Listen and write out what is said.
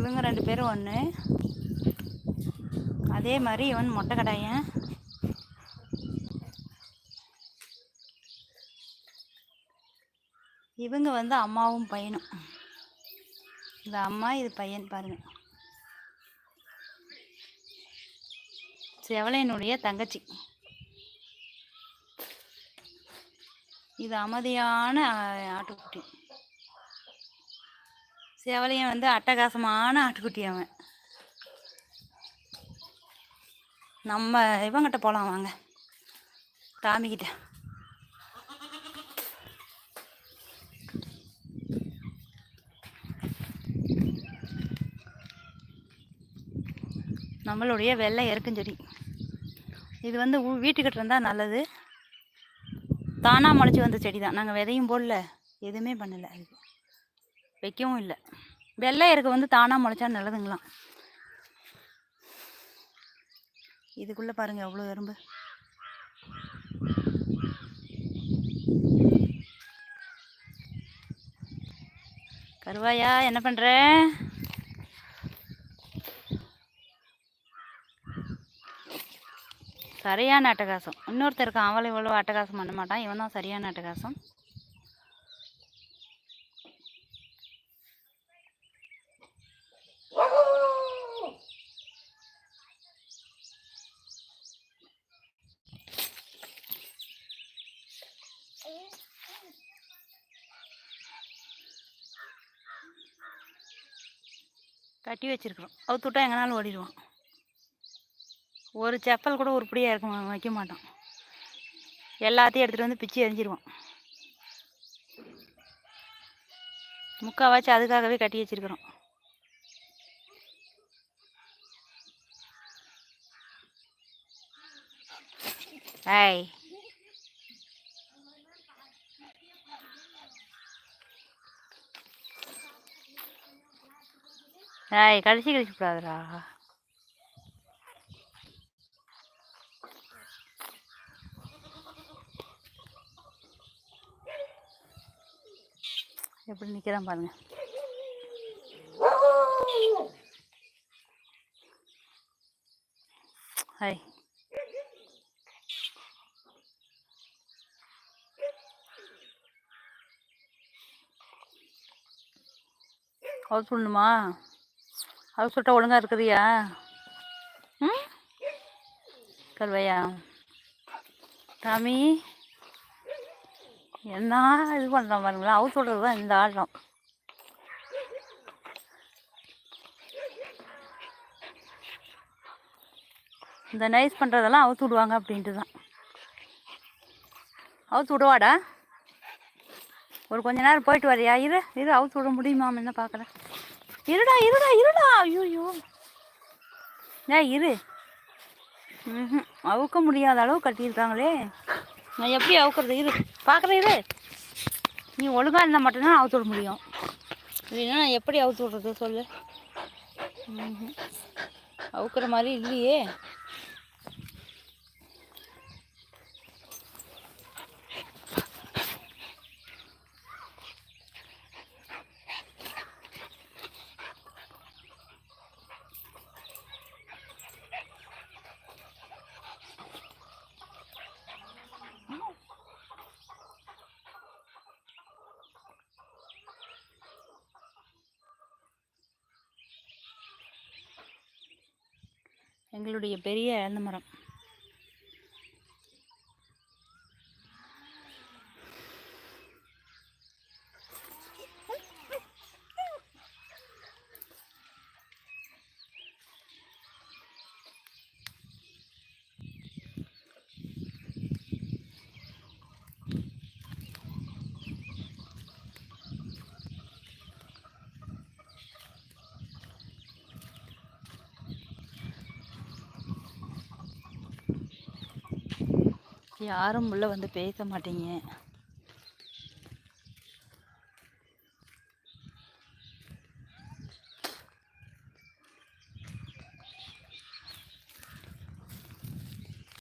இவங்க ரெண்டு பேரும் ஒன்று அதே மாதிரி இவன் மொட்டை கடாயன். இவங்க வந்து அம்மாவும் பையனும். இது அம்மா இது பையன் பாருங்கள் செவலையனுடைய தங்கச்சி. இது அமைதியான ஆட்டுக்குட்டி. சேவலையும் வந்து அட்டகாசமான ஆட்டுக்குட்டி அவன். நம்ம இவங்கிட்ட போகலாம் வாங்க. டாமிக்கிட்ட நம்மளுடைய வெள்ளை எருக்கஞ்செடி. இது வந்து வீட்டுக்கிட்ட இருந்தால் நல்லது. தானாக முளைச்சி வந்த செடி தான் நாங்கள் விதையும் போடல. எதுவுமே பண்ணலை. அதுக்கு வைக்கவும் இல்லை. வெள்ளை இருக்க வந்து தானாக முளைச்சா நல்லதுங்களாம் இதுக்குள்ளே பாருங்கள் எவ்வளோ எறும்பு. கருவாயா என்ன பண்ணுற சரியான அட்டகாசம். இன்னொருத்தருக்கு அவளை இவ்வளோ அட்டகாசம் பண்ண மாட்டான். இவன் தான் சரியான அட்டகாசம். கட்டி வச்சிருக்கிறோம் அவுத்து விட்டா எங்கனாலும் ஓடிடுவான். ஒரு செப்பல் கூட உருப்படியாக இருக்கும் வைக்க மாட்டான். எல்லாத்தையும் எடுத்துகிட்டு வந்து பிச்சு எரிஞ்சிருவான் முக்காவாச்சும் அதுக்காகவே கட்டி வச்சிருக்கிறோம் ஏய் ஏய் கடிச்சு கழிச்சு கூடாதுடா எப்படி நிற்கிறான் பாருங்க. ஹாய். ஹவுஸ் சொல்லணுமா ஹவுஸ் சுட்ட ஒழுங்கா இருக்கிறியா ம்? கல்வையா? டாமி என்ன இது பண்ணுறான் பாருங்களா அவ விட்றது தான் இந்த ஆட்டம் இந்த நைஸ் பண்ணுறதெல்லாம் அவுத்து விடுவாங்க அப்படின்ட்டு தான் அவுத்து விடுவாடா? ஒரு கொஞ்ச நேரம் போயிட்டு வரையா? இரு இரு அவுத்து விட முடியுமா? என்ன பார்க்குறேன் இருடா இருடா இருடா. ஐயோ ஏய் இரு. ம் அவுக்க முடியாத அளவு கட்டியிருக்காங்களே. நான் எப்படி அவுக்கிறது? இரு. பார்க்குறேன் இரு. நீ ஒழுங்காக இருந்தால் மட்டும்தான் அவுத்து விட முடியும். இல்லைன்னா நான் எப்படி அவுத்து விட்றது? சொல்லு. ம்ஹும். அவுக்குற மாதிரி இல்லையே. எங்களுடைய பெரிய இழந்த மரம் யாரும் உள்ளே வந்து பேச மாட்டீங்க.